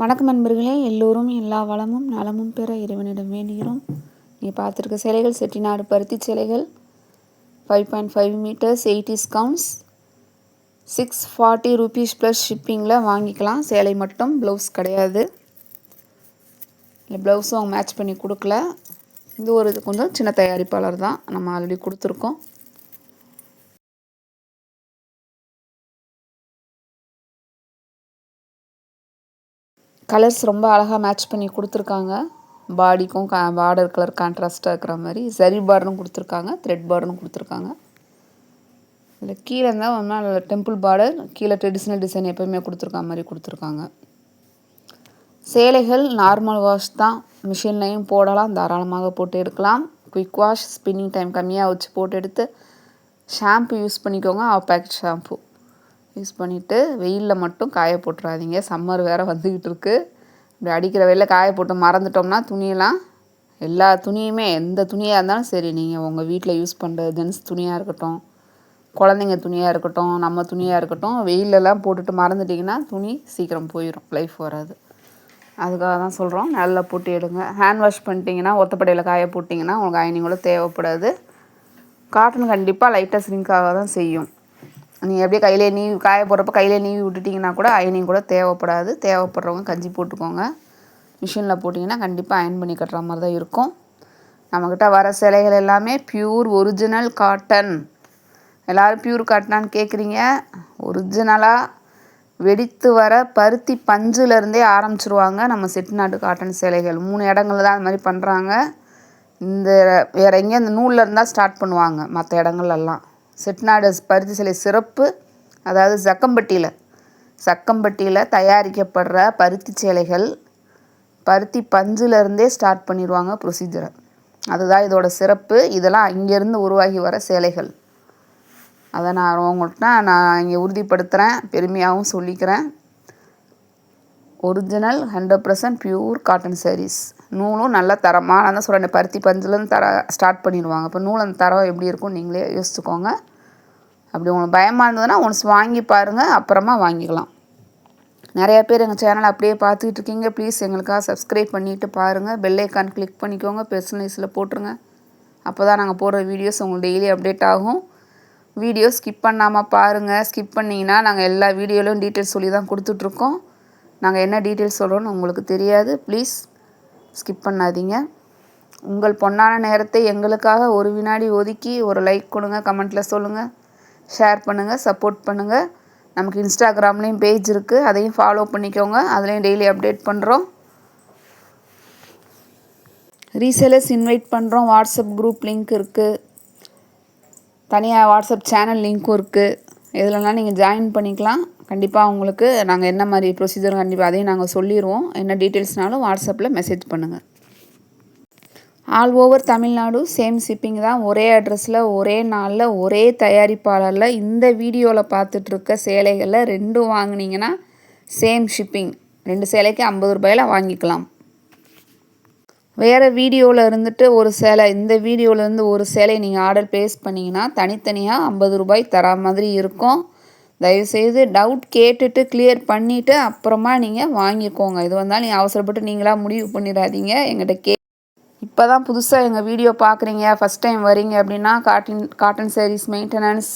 வணக்கம் நண்பர்களே எல்லோரும் எல்லா வளமும் நலமும் பெற இறைவனிடம் வேண்டுகிறோம். நீ பார்த்துருக்க சிலைகள் செட்டிநாடு பருத்தி சிலைகள் five point five meters eighty counts six forty rupees plus ஷிப்பிங்கில் வாங்கிக்கலாம். சேலை மட்டும் ப்ளவுஸ் கிடையாது. இல்லை ப்ளவுஸும் அவங்க மேட்ச் பண்ணி கொடுக்கல. இது ஒரு கொஞ்சம் சின்ன தயாரிப்பாளர் தான். நம்ம ஆல்ரெடி கொடுத்துருக்கோம். கலர்ஸ் ரொம்ப அழகாக மேட்ச் பண்ணி கொடுத்துருக்காங்க. பாடிக்கும் கா பார்டர் கலர் கான்ட்ராஸ்ட்டாக இருக்கிற மாதிரி சரி பார்டரும் கொடுத்துருக்காங்க த்ரெட் பார்டரும் கொடுத்துருக்காங்க. இதில் கீழே இருந்தால் ஒன்றா டெம்பிள் பார்டர் கீழே ட்ரெடிஷ்னல் டிசைன் எப்போயுமே கொடுத்துருக்க மாதிரி கொடுத்துருக்காங்க. சேலைகள் நார்மல் வாஷ் தான். மிஷின்லையும் போடலாம் தாராளமாக போட்டு எடுக்கலாம். குயிக் வாஷ் ஸ்பின்னிங் டைம் கம்மியாக வச்சு போட்டு எடுத்து ஷாம்பு யூஸ் பண்ணிக்கோங்க. ஆஃப் பேக்கெட் ஷாம்பு யூஸ் பண்ணிவிட்டு வெயிலில் மட்டும் காய போட்டுறாதீங்க. சம்மர் வேறு வந்துக்கிட்டு இருக்குது இப்படி அடிக்கிற வெயிலில் காய போட்டு மறந்துட்டோம்னா துணியெல்லாம் எல்லா துணியுமே எந்த துணியாக இருந்தாலும் சரி நீங்கள் உங்கள் வீட்டில் யூஸ் பண்ணுற ஜென்ஸ் துணியாக இருக்கட்டும் குழந்தைங்க துணியாக இருக்கட்டும் நம்ம துணியாக இருக்கட்டும் வெயிலெல்லாம் போட்டுட்டு மறந்துட்டிங்கன்னா துணி சீக்கிரம் போயிடும் லைஃப் வராது. அதுக்காக தான் சொல்கிறோம் நல்லா போட்டு எடுங்க. ஹேண்ட் வாஷ் பண்ணிட்டீங்கன்னா ஒத்தப்படையில் காய போட்டிங்கன்னா உங்களுக்கு அயனிங் கூட தேவைப்படாது. காட்டன் கண்டிப்பாக லைட்டாக ஸ்ரிங்காக தான் செய்யும். நீங்கள் எப்படியே கையிலே நீவி காய போடுறப்ப கையிலே நீவி விட்டுட்டிங்கன்னா கூட அயனிங் கூட தேவைப்படாது. தேவைப்படுறவங்க கஞ்சி போட்டுக்கோங்க. மிஷினில் போட்டிங்கன்னா கண்டிப்பாக அயன் பண்ணி கட்டுற மாதிரி தான் இருக்கும். நம்மக்கிட்ட வர சிலைகள் எல்லாமே ப்யூர் ஒரிஜினல் காட்டன் எல்லோரும் ப்யூர் காட்டனான்னு கேட்குறீங்க ஒரிஜினலாக வெடித்து வர பருத்தி பஞ்சுலேருந்தே ஆரம்பிச்சிருவாங்க நம்ம செட்டிநாட்டு காட்டன் சேலைகள். மூணு இடங்கள்ல தான் அது மாதிரி பண்ணுறாங்க இந்த வேறு எங்கேயும் அந்த நூலில் இருந்தால் ஸ்டார்ட் பண்ணுவாங்க மற்ற இடங்கள்லாம் செட்நாடு பருத்தி சிலை சிறப்பு. அதாவது சக்கம்பட்டியில் சக்கம்பட்டியில் தயாரிக்கப்படுற பருத்தி சேலைகள் பருத்தி பஞ்சுலேருந்தே ஸ்டார்ட் பண்ணிடுவாங்க ப்ரொசீஜரை அதுதான் இதோட சிறப்பு. இதெல்லாம் அங்கேருந்து உருவாகி வர சேலைகள். அதை நான் உங்கள்கிட்ட நான் இங்கே உறுதிப்படுத்துகிறேன் பெருமையாகவும் சொல்லிக்கிறேன். Original hundred percent pure cotton saris நூலும் நல்ல தரமாக நான் தான் சொல்கிறேன் பருத்தி பஞ்சுலேருந்து தர ஸ்டார்ட் பண்ணிடுவாங்க. இப்போ நூல் அந்த தரம் எப்படி இருக்கும் நீங்களே யோசிச்சுக்கோங்க. அப்படி உங்களுக்கு பயமாக இருந்ததுன்னா ஒன்ஸ் வாங்கி பாருங்கள் அப்புறமா வாங்கிக்கலாம். நிறையா பேர் எங்கள் சேனலை அப்படியே பார்த்துக்கிட்டு இருக்கீங்க. ப்ளீஸ் எங்களுக்காக சப்ஸ்கிரைப் பண்ணிவிட்டு பாருங்கள் பெல்லைக்கான் கிளிக் பண்ணிக்கோங்க. பெர்சனலைஸில் போட்டுருங்க. அப்போ தான் நாங்கள் போடுற வீடியோஸ் உங்களுக்கு டெய்லி அப்டேட் ஆகும். வீடியோ ஸ்கிப் பண்ணாமல் பாருங்கள் ஸ்கிப் பண்ணிங்கன்னா நாங்கள் எல்லா வீடியோலையும் டீட்டெயில்ஸ் சொல்லி தான் கொடுத்துட்ருக்கோம் நாங்கள் என்ன டீட்டெயில்ஸ் சொல்கிறோன்னு உங்களுக்கு தெரியாது. ப்ளீஸ் ஸ்கிப் பண்ணாதீங்க. உங்கள் பொன்னான நேரத்தை எங்களுக்காக ஒரு வினாடி ஒதுக்கி ஒரு லைக் கொடுங்க கமெண்ட்டில் சொல்லுங்கள் ஷேர் பண்ணுங்கள் சப்போர்ட் பண்ணுங்கள் நமக்கு இன்ஸ்டாகிராம்லேயும் பேஜ் இருக்குது அதையும் ஃபாலோ பண்ணிக்கோங்க. அதுலேயும் டெய்லி அப்டேட் பண்ணுறோம் ரீசேலர்ஸ் இன்வைட் பண்ணுறோம் வாட்ஸ்அப் குரூப் லிங்க் இருக்குது தனியாக வாட்ஸ்அப் சேனல் லிங்க்கும் இருக்குது எதுலலாம் நீங்கள் ஜாயின் பண்ணிக்கலாம். கண்டிப்பாக உங்களுக்கு நாங்கள் என்ன மாதிரி ப்ரொசீஜர் கண்டிப்பாக அதையும் நாங்கள் சொல்லிடுவோம் என்ன டீட்டெயில்ஸ்னாலும் வாட்ஸ்அப்பில் மெசேஜ் பண்ணுங்கள் all over Tamil Nadu same shipping தான். ஒரே அட்ரஸில் ஒரே நாளில் ஒரே தயாரிப்பாளரில் இந்த வீடியோவில் பார்த்துட்ருக்க சேலைகளில் ரெண்டும் வாங்கினீங்கன்னா சேம் ஷிப்பிங் ரெண்டு சேலைக்கு ஐம்பது ரூபாயில் வாங்கிக்கலாம். வேறு வீடியோவில் இருந்துட்டு ஒரு சேலை இந்த வீடியோவிலேருந்து ஒரு சேலை நீங்கள் ஆர்டர் ப்ளேஸ் பண்ணிங்கன்னா தனித்தனியாக ஐம்பது ரூபாய் தரா மாதிரி இருக்கும். தயவுசெய்து டவுட் கேட்டுட்டு கிளியர் பண்ணிவிட்டு அப்புறமா நீங்கள் வாங்கிக்கோங்க. இது வந்தால் நீங்கள் அவசரப்பட்டு நீங்களாக முடிவு பண்ணிடாதீங்க. எங்கிட்ட கே இப்போ தான் புதுசாக எங்கள் வீடியோ பார்க்குறீங்க ஃபஸ்ட் டைம் வரீங்க அப்படின்னா cotton cotton saris maintenance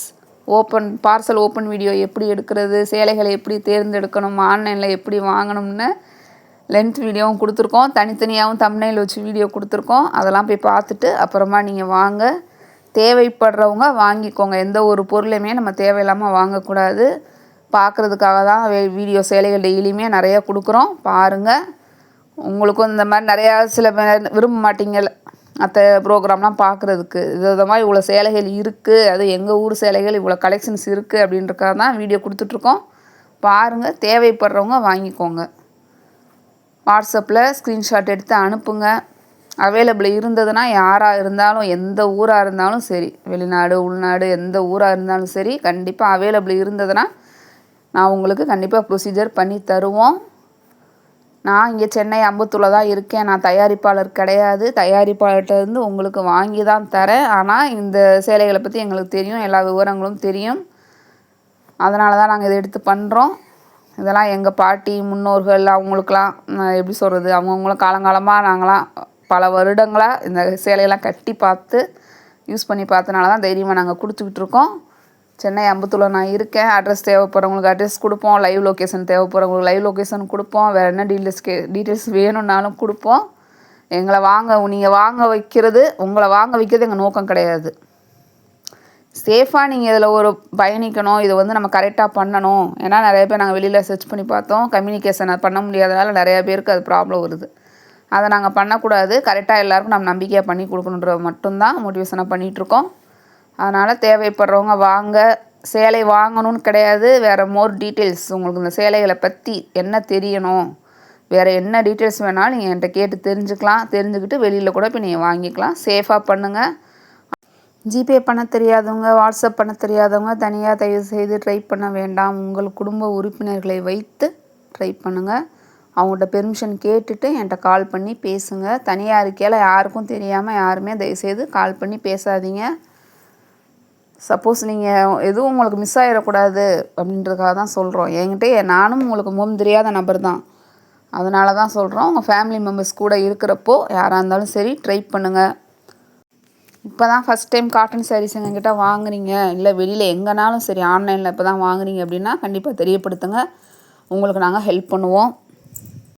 open parcel open video எப்படி எடுக்கிறது சேலைகளை எப்படி தேர்ந்தெடுக்கணும் ஆன்லைனில் எப்படி வாங்கணும்னு லென்த் வீடியோவும் கொடுத்துருக்கோம். தனித்தனியாகவும் தம்னையில் வச்சு வீடியோ கொடுத்துருக்கோம். அதெல்லாம் போய் பார்த்துட்டு அப்புறமா நீங்கள் வாங்க. தேவைப்படுறவங்க வாங்கிக்கோங்க. எந்த ஒரு பொருளையுமே நம்ம தேவையில்லாமல் வாங்கக்கூடாது. பார்க்குறதுக்காக தான் வீடியோ சேலைகள் டெய்லியுமே நிறையா கொடுக்குறோம். பாருங்கள் உங்களுக்கும் இந்த மாதிரி நிறையா சில பேர் விரும்ப மாட்டீங்கல்ல மற்ற ப்ரோக்ராம்லாம் பார்க்குறதுக்கு இது விதமாக இவ்வளோ சேலைகள் இருக்குது அது எங்கள் ஊர் சேலைகள் இவ்வளோ கலெக்ஷன்ஸ் இருக்குது அப்படின்றக்காக தான் வீடியோ கொடுத்துட்ருக்கோம். பாருங்கள் தேவைப்படுறவங்க வாங்கிக்கோங்க. வாட்ஸ்அப்பில் ஸ்க்ரீன்ஷாட் எடுத்து அனுப்புங்க. அவைலபிள் இருந்ததுன்னா யாராக இருந்தாலும் எந்த ஊராக இருந்தாலும் சரி வெளிநாடு உள்நாடு எந்த ஊராக இருந்தாலும் சரி கண்டிப்பாக அவைலபிள் இருந்ததுன்னா நான் உங்களுக்கு கண்டிப்பாக ப்ரொசீஜர் பண்ணி தருவோம். நான் இங்கே சென்னை அம்பத்தூரில் தான் இருக்கேன். நான் தயாரிப்பாளர் கிடையாது. தயாரிப்பாளர்கிட்ட உங்களுக்கு வாங்கி தான் தரேன். ஆனால் இந்த சேலைகளை பற்றி எங்களுக்கு தெரியும். எல்லா விவரங்களும் தெரியும். அதனால தான் நாங்கள் இதை எடுத்து பண்ணுறோம் இதெல்லாம் எங்கள் பாட்டி முன்னோர்கள் அவங்களுக்கெல்லாம் எப்படி சொல்கிறது அவங்கவுங்களும் காலங்காலமாக நாங்களாம் பல வருடங்களாக இந்த சேலையெல்லாம் கட்டி பார்த்து யூஸ் பண்ணி பார்த்தனால தான் தைரியமாக நாங்கள் கொடுத்துக்கிட்டு இருக்கோம். சென்னை அம்பத்தூரில் நான் இருக்கேன். அட்ரஸ் தேவைப்படுறவங்களுக்கு அட்ரஸ் கொடுப்போம். லைவ் லொக்கேஷன் தேவைப்படுறவங்களுக்கு லைவ் லொக்கேஷன் கொடுப்போம். வேறு என்ன டீட்டெயில்ஸ் கே டீட்டெயில்ஸ் வேணும்னாலும் கொடுப்போம். எங்களை வாங்க நீங்கள் வாங்க வைக்கிறது உங்களை வாங்க வைக்கிறது எங்கள் நோக்கம் கிடையாது. சேஃபாக நீங்கள் இதில் ஒரு பயணிக்கணும். இதை வந்து நம்ம கரெக்டாக பண்ணணும். ஏன்னா நிறைய பேர் நாங்கள் வெளியில் சர்ச் பண்ணி பார்த்தோம். கம்யூனிகேஷன் பண்ண முடியாதனால நிறைய பேருக்கு அது ப்ராப்ளம் வருது. அதை நாங்கள் பண்ணக்கூடாது. கரெக்டாக எல்லாருக்கும் நம்ம நம்பிக்கையாக பண்ணி கொடுக்கணுன்ற மட்டும்தான் மோட்டிவேஷனாக பண்ணிகிட்ருக்கோம் அதனால் தேவைப்படுறவங்க வாங்க. சேலை வாங்கணும்னு கிடையாது. வேறு மோர் டீட்டெயில்ஸ் உங்களுக்கு இந்த சேலைகளை பற்றி என்ன தெரியணும்? வேறு என்ன டீட்டெயில்ஸ் வேணாலும் நீங்கள் என்கிட்ட கேட்டு தெரிஞ்சுக்கலாம். தெரிஞ்சுக்கிட்டு வெளியில் கூட இப்போ நீங்கள் வாங்கிக்கலாம். சேஃபாக பண்ணுங்கள் ஜிபே பண்ண தெரியாதவங்க வாட்ஸ்அப் பண்ண தெரியாதவங்க தனியாக தயவு செய்து ட்ரை பண்ண வேண்டாம். உங்கள் குடும்ப உறுப்பினர்களை வைத்து ட்ரை பண்ணுங்கள் அவங்கள்ட்ட பெர்மிஷன் கேட்டுட்டு என்கிட்ட கால் பண்ணி பேசுங்க. தனியாக இருக்கையில் யாருக்கும் தெரியாமல் யாருமே தயவுசெய்து கால் பண்ணி பேசாதீங்க. சப்போஸ் நீங்கள் எதுவும் உங்களுக்கு மிஸ் ஆகிடக்கூடாது அப்படின்றதுக்காக தான் சொல்கிறோம் என்கிட்ட நானும் உங்களுக்கு முகம் தெரியாத நபர் தான். அதனால தான் சொல்கிறோம் உங்கள் ஃபேமிலி மெம்பர்ஸ் கூட இருக்கிறப்போ யாராக இருந்தாலும் சரி ட்ரை பண்ணுங்கள் இப்போ தான் ஃபஸ்ட் டைம் காட்டன் சாரீஸ் எங்ககிட்ட வாங்குறீங்க. இல்லை வெளியில் எங்கேனாலும் சரி ஆன்லைனில் இப்போ தான் வாங்குறீங்க அப்படின்னா கண்டிப்பாக தெரியப்படுத்துங்க. உங்களுக்கு நாங்கள் ஹெல்ப் பண்ணுவோம்.